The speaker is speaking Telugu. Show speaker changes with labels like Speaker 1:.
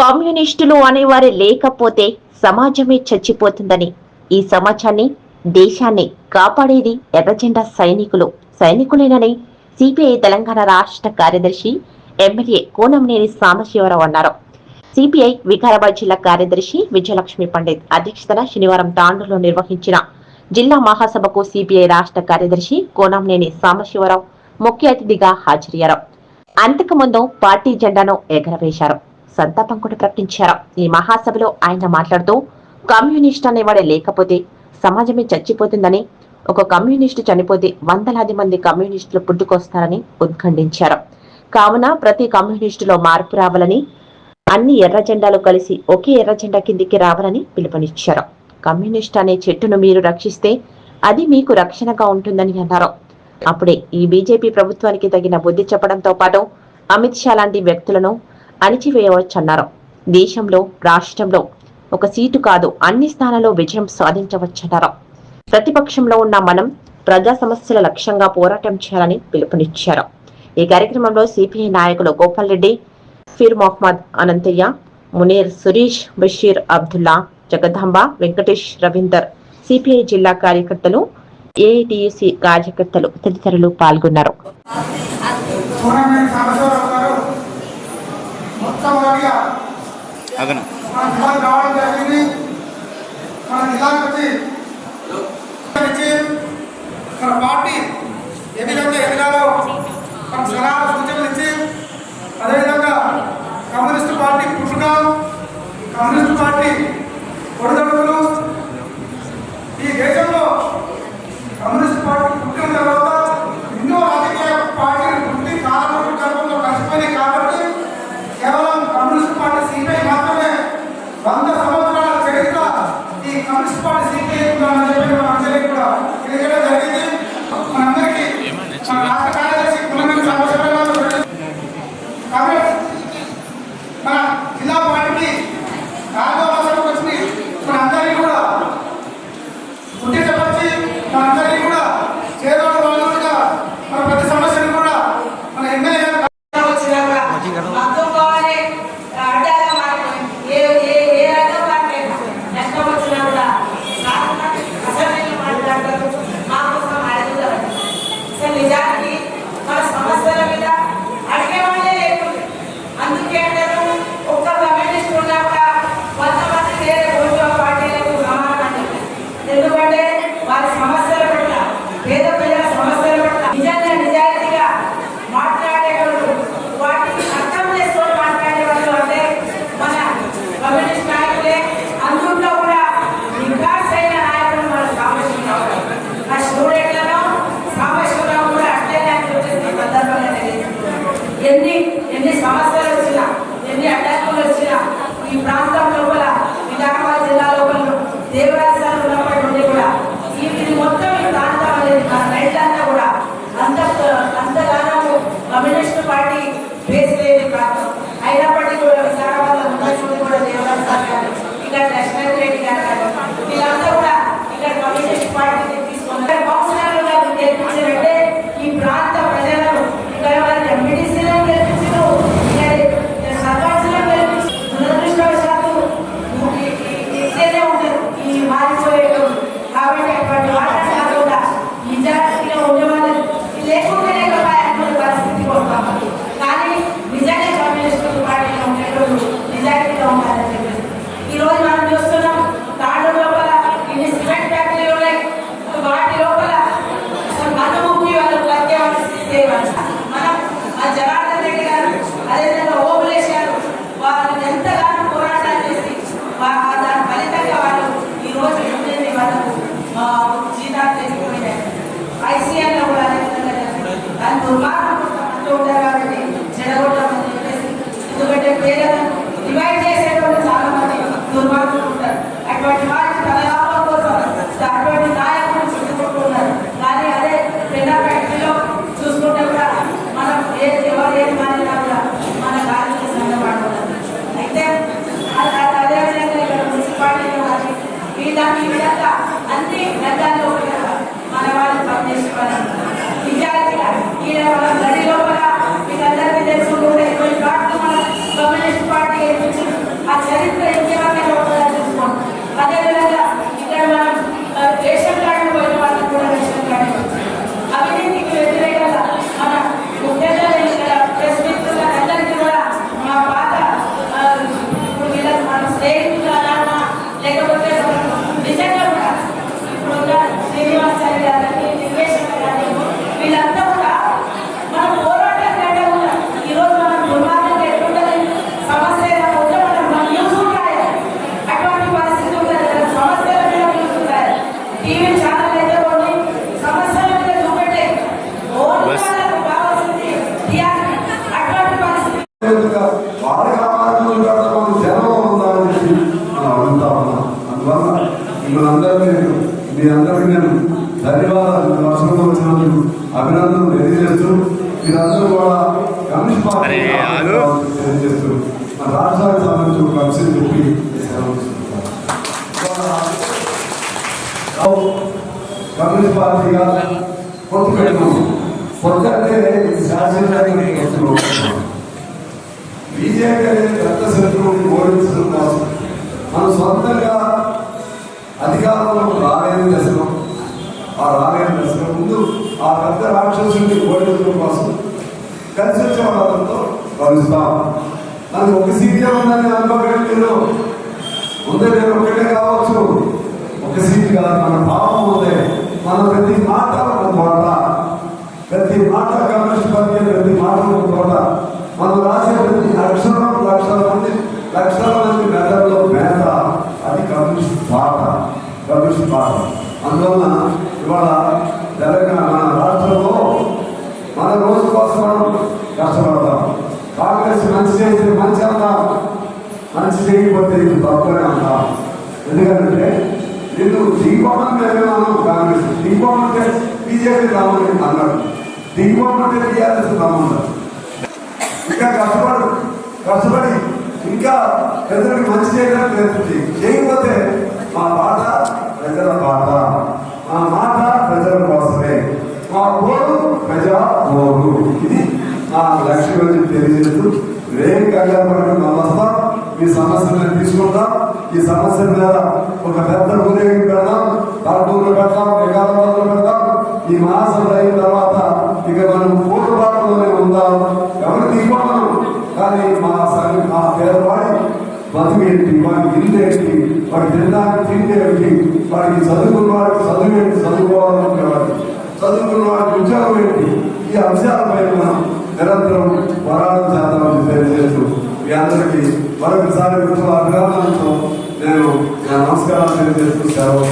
Speaker 1: కమ్యూనిస్టులు అనేవారే లేకపోతే సమాజమే చచ్చిపోతుందని. ఈ సమాజాన్ని దేశాన్ని కాపాడేది ఎర్రజెండా సైనికులు. సైనికులేనని సిపిఐ తెలంగాణ రాష్ట్ర కార్యదర్శి ఎమ్మెల్యే కోనంనేని సాంబశివరావు అన్నారు. సిపిఐ వికారాబాద్ జిల్లా కార్యదర్శి విజయలక్ష్మి పండిత్ అధ్యక్షతన శనివారం తాండూరులో నిర్వహించిన జిల్లా మహాసభకు సిపిఐ రాష్ట్ర కార్యదర్శి కోనంనేని సాంబశివరావు ముఖ్య అతిథిగా హాజరయ్యారు. అంతకుముందు పార్టీ జెండాను ఎగరవేశారు. సంతాపం కూడా ప్రకటించారు. ఈ మహాసభలో ఆయన మాట్లాడుతూ కమ్యూనిస్ట్ అనేవాడే లేకపోతే సమాజమే చచ్చిపోతుందని ఒక కమ్యూనిస్టు చనిపోతే వందలాది మంది కమ్యూనిస్టులు పుట్టుకొస్తారని ఉద్ఘండించారు కావున ప్రతి కమ్యూనిస్టులో మార్పు రావాలని అన్ని ఎర్ర జెండాలు కలిసి ఒకే ఎర్ర జెండా కిందికి రావాలని పిలుపునిచ్చారు. కమ్యూనిస్ట్ అనే చెట్టును మీరు రక్షిస్తే అది మీకు రక్షణగా ఉంటుందని అన్నారు. అప్పుడే ఈ బీజేపీ ప్రభుత్వానికి తగిన బుద్ధి చెప్పడంతో పాటు అమిత్ షా లాంటి వ్యక్తులను అణిచివేయవచ్చన్నారు. దేశంలో రాష్ట్రంలో ఒక సీటు కాదు అన్ని స్థానాల్లో విజయం సాధించవచ్చన్నారు. ప్రతిపక్షంలో ఉన్న మనం ప్రజా సమస్యల లక్ష్యంగా పోరాటం చేయాలని పిలుపునిచ్చారు. ఈ కార్యక్రమంలో సిపిఐ నాయకులు గోపాల్ రెడ్డి ఫీర్ మొహమ్మద్ అనంతయ్య మునీర్ సురీష్ బషీర్ అబ్దుల్లా జగదాంబ వెంకటేష్ రవీందర్ సిపిఐ జిల్లా కార్యకర్తలు ఏఐటియుసి కార్యకర్తలు తదితరులు పాల్గొన్నారు.
Speaker 2: మొట్టమొదటిగా
Speaker 3: అగను
Speaker 2: జరిగింది మన జిల్లాకు వచ్చి ఇచ్చి మన పార్టీ ఏ విధంగా ఎదగాలో మన సలహాలు సూచనలు ఇచ్చి అదేవిధంగా కమ్యూనిస్టు పార్టీ పుట్టుక కమ్యూనిస్టు పార్టీ ఒడిదొడుకులు ఈ దేశంలో కమ్యూనిస్ట్ పార్టీ పుట్టిన తర్వాత ఎన్నో రాజకీయ పార్టీలు పుట్టి కాలంలో గర్భంలో కలిసిపోయినాయి కాబట్టి కేవలం కమ్యూనిస్ట్ పార్టీ సిపిఐ మాత్రమే వంద సంవత్సరాల చరిత్ర ఈ పార్టీ సిపిఐ ఉందని చెప్పి మన అందరికీ కూడా తెలియజేయడం జరిగింది మనందరికీ మన రాష్ట్ర కూడా
Speaker 1: ఎన్ని ఎన్ని సంవత్సరాలు Thank you. చెప్పి మనం అడుగుతా ఉన్నాం అందువల్ల మిమ్మల్ని నేను మీ అందరికీ నేను ధన్యవాదాలు వర్షంలో వచ్చినందుకు అభినందనలు తెలియజేస్తూ మీరందరూ కూడా కమ్యూనిస్ట్ పార్టీ తెలియజేస్తూ మన రాష్ట్రానికి సంబంధించి ఒక అంశం చెప్పి. కమ్యూనిస్ట్ పార్టీగా పెట్టుకున్నాం పొత్తు అంటే పొత్తులు బీజేపీ అనేది పెద్ద శత్రువుని ఓడించడం కోసం. మనం సొంతంగా అధికారంలో రాలేని దశలో ఆ రాలేని దశలో ముందు ఆ పెద్ద రాక్షసుని ఓడించడం కోసం కలిసి వచ్చే వాళ్ళతో కలుస్తాం నాకు ఒక సీటే ఉందని అనుకోవడం లేదు ముందే నేను ఒకటే కావచ్చు. ఒక సీట్ కాదు మన భావం ఉంది మన ప్రతి మాట మన తోట. ప్రతి మాట కమ్యూనిస్ట్ పార్టీ ప్రతి మాట మన తోట. మనం రాసిన ప్రతి అక్షరం లక్షల మంది లక్షల మంది మెదడులో మేత అది కమ్యూనిస్ట్ పాట భాగం పాట అందువలన ఇవాళ తెలంగాణ మన రాష్ట్రంలో మన రోజు కోసం మనం కష్టపడతాం. కాంగ్రెస్ మంచి చేస్తే మంచి అంటాం. మంచి చేయకపోతే ఇది తప్పనే అంటాం. ఎందుకంటే నేను దిగిపోవడం మేమేమన్నాం కాంగ్రెస్. దిగిపోవడం అంటే బీజేపీ రామని అన్నాడు దిగిపోవడం అంటే టీఆర్ఎస్ రామన్నారు ఇంకా కష్టపడు కష్టపడి ఇంకా ప్రజలకు మంచి చేయడానికి నేర్పించి చేయకపోతే మా పాట ప్రజల పాట మా మాట ప్రజల కోసమే మా ఓడు ప్రజా ఓడు ఇది నా లక్ష్యం అని తెలియజేస్తూ రేపు కళ్యాణ వస్తాం ఈ సమస్యలను తీసుకుంటాం ఈ సమస్య మీద ఒక పెద్ద ఉదయం పెడదాం తాటూరులో పెడతాం వికారాబాద్లో పెడతాం. ఈ మహాసభ అయిన తర్వాత ఇక మనం కోర్టు బాటలోనే ఉందాం. ఎవరు దిగిపోతాం కానీ మా సంఘ మా పేదవాడి బతికేంటి వాడికి ఇల్లేంటి వాడికి తినడానికి తిండి ఏంటి? వాడికి చదువుకున్న వాడికి చదువు ఏంటి చదువుకోవాలనుకునే వాడికి చదువుకున్న వాడికి ఉద్యోగం ఏంటి ఈ అంశాలపై మనం నిరంతరం పోరాటం చేద్దామని తెలియజేస్తూ మీ అందరికీ మరొకసారి అభినందనతో నేను నా నమస్కారాలు తెలియజేస్తూ సెలవు